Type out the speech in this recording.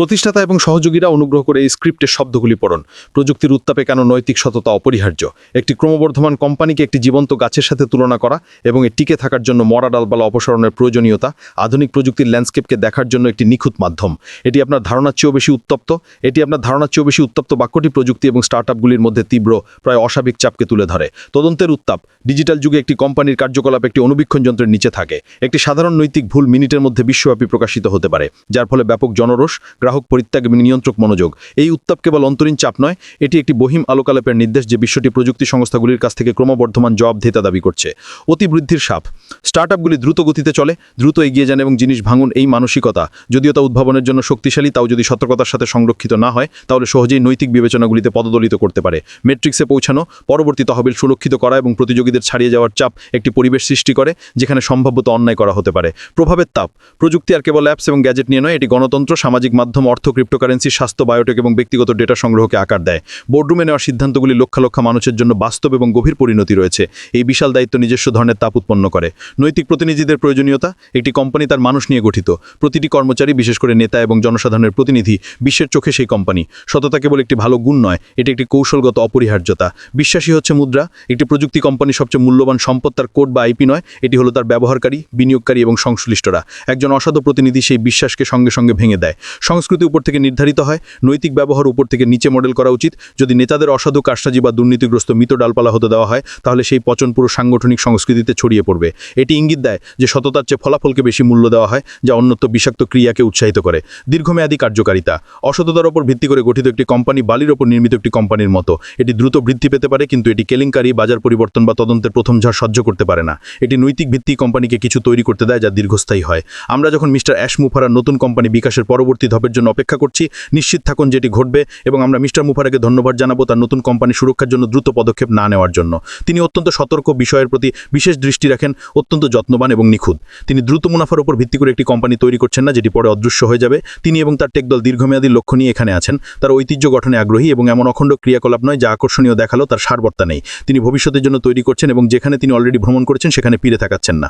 প্রতিষ্ঠাতা এবং সহযোগীরা অনুগ্রহ করে এই স্ক্রিপ্টের শব্দগুলি পড়ুন। প্রযুক্তির উত্তাপে কেন নৈতিক সততা অপরিহার্য? একটি ক্রমবর্ধমান কোম্পানিকে একটি জীবন্ত গাছের সাথে তুলনা করা এবং এর টিকে থাকার জন্য মরা ডালপালা অপসারণের প্রয়োজনীয়তা, আধুনিক প্রযুক্তির ল্যান্ডস্কেপকে দেখার জন্য একটি নিখুঁত মাধ্যম। এটি আপনার ধারণার চেয়েও বেশি উত্তপ্ত, এটি আপনার ধারণার চেয়েও বেশি উত্তপ্ত বাক্যটি প্রযুক্তি এবং স্টার্টআপগুলির মধ্যে তীব্র, প্রায় অস্বাভাবিক চাপকে তুলে ধরে। তদন্তের উত্তাপ, ডিজিটাল যুগে একটি কোম্পানির কার্যকলাপ একটি অনুবীক্ষণ যন্ত্রের নিচে থাকে। একটি সাধারণ নৈতিক ভুল মিনিটের মধ্যে বিশ্বব্যাপী প্রকাশিত হতে পারে, যার ফলে ব্যাপক জনরোষ গ্রাহক পরিত্যাগ এবং নিয়ন্ত্রক মনোযোগ। এই উত্তাপ কেবল অন্তরীণ চাপ নয়, এটি একটি বহিম আলোকালেপের নির্দেশ যে বিশ্বটি প্রযুক্তি সংস্থাগুলির কাছ থেকে ক্রমবর্ধমান জবাবদিহিতা দাবি করছে। অতিবৃদ্ধির সাপ। স্টার্টআপগুলি দ্রুত গতিতে চলে, দ্রুত এগিয়ে যান এবং জিনিস ভাঙুন এই মানসিকতা। যদিও তা উদ্ভাবনের জন্য শক্তিশালী, তাও যদি সতর্কতার সাথে সংরক্ষিত না হয়, তাহলে সহজেই নৈতিক বিবেচনাগুলিতে পদদলিত করতে পারে। মেট্রিক্সে পৌঁছানো, পরবর্তী তহবিল সুরক্ষিত করা এবং প্রতিযোগীদের ছাড়িয়ে যাওয়ার চাপ একটি পরিবেশ সৃষ্টি করে, যেখানে সম্ভাব্যত অন্যায় করা হতে পারে। প্রভাবের তাপ। প্রযুক্তি আর কেবল অ্যাপস এবং গ্যাজেট নিয়ে নয়, এটি গণতন্ত্র, সামাজিক মাধ্যম অর্থ ক্রিপ্টোকারেন্সি স্বাস্থ্য বায়োটেক এবং ব্যক্তিগত ডেটা সংগ্রহকে আকার দেয়। বোর্ডরুমে নেওয়া সিদ্ধান্তগুলি লক্ষ লক্ষ মানুষের জন্য বাস্তব এবং গভীর পরিণতি রয়েছে। এই বিশাল দায়িত্ব নিজস্ব ধরনের তাপ উৎপন্ন করে। নৈতিক প্রতিনিধিদের প্রয়োজনীয়তা, একটি কোম্পানি তার মানুষ নিয়ে গঠিত। প্রতিটি কর্মচারী, বিশেষ করে নেতা এবং জনসাধারণের প্রতিনিধি, বিশ্বের চোখে সেই কোম্পানি সততা কেবল একটি ভালো গুণ নয়, এটি একটি কৌশলগত অপরিহার্যতা। বিশ্বাসী হচ্ছে মুদ্রা, একটি প্রযুক্তি কোম্পানি সবচেয়ে মূল্যবান সম্পদ, তার কোড বা আইপি নয়, এটি হলো তার ব্যবহারকারী, বিনিয়োগকারী এবং সংশ্লিষ্টরা। একজন অসাধু প্রতিনিধি সেই বিশ্বাসকে সঙ্গে সঙ্গে ভেঙে দেয়। সংস্কৃতি উপর থেকে নির্ধারিত হয়, নৈতিক ব্যবহার উপর থেকে নিচে মডেল করা উচিত। যদি নেতাদের অসাধু কারসাজি বা দুর্নীতিগ্রস্ত মৃত ডালপালা হতে দেওয়া হয়, তাহলে সেই পচন পুরো সাংগঠনিক সংস্কৃতিতে ছড়িয়ে পড়বে। এটি ইঙ্গিত দেয় যে সততার চেয়ে ফলাফলকে বেশি মূল্য দেওয়া হয়, যা অন্যত্র বিষাক্ত ক্রিয়াকে উৎসাহিত করে। দীর্ঘমেয়াদী কার্যকারিতা। অসততার ওপর ভিত্তি করে গঠিত একটি কোম্পানি বালির ওপর নির্মিত একটি কোম্পানির মতো। এটি দ্রুত বৃদ্ধি পেতে পারে, কিন্তু এটি কেলেঙ্কারি, বাজার পরিবর্তন বা তদন্তের প্রথম ঝড় সহ্য করতে পারে না। এটি নৈতিক ভিত্তি কোম্পানিকে কিছু তৈরি করতে দেয়, যা দীর্ঘস্থায়ী হয়। আমরা যখন মিস্টার অ্যাশ মুফারার নতুন কোম্পানি বিকাশের পরবর্তী ধাপের জন্য অপেক্ষা করছি। নিশ্চিত থাকুন যেটি ঘটবে এবং আমরা মিস্টার মুফারাকে ধন্যবাদ জানাব তার নতুন কোম্পানি সুরক্ষার জন্য দ্রুত পদক্ষেপ না নেওয়ার জন্য। তিনি অত্যন্ত সতর্ক বিষয়ের প্রতি বিশেষ দৃষ্টি রাখেন, অত্যন্ত যত্নবান এবং নিখুঁত। তিনি দ্রুত মুনাফার উপর ভিত্তি করে একটি কোম্পানি তৈরি করছেন না, যেটি পরে অদৃশ্য হয়ে যাবে। তিনি এবং তার টেকদল দীর্ঘমেয়াদী লক্ষ্য নিয়ে এখানে আছেন। তার ঐতিহ্য গঠনে আগ্রহী এবং এমন অখণ্ড ক্রিয়াকলাপ নয়, যা আকর্ষণীয় দেখাল, তার সারবর্তা নেই। তিনি ভবিষ্যতের জন্য তৈরি করছেন এবং যেখানে তিনি অলরেডি ভ্রমণ করেছেন, সেখানে ফিরে থাকাচ্ছেন না।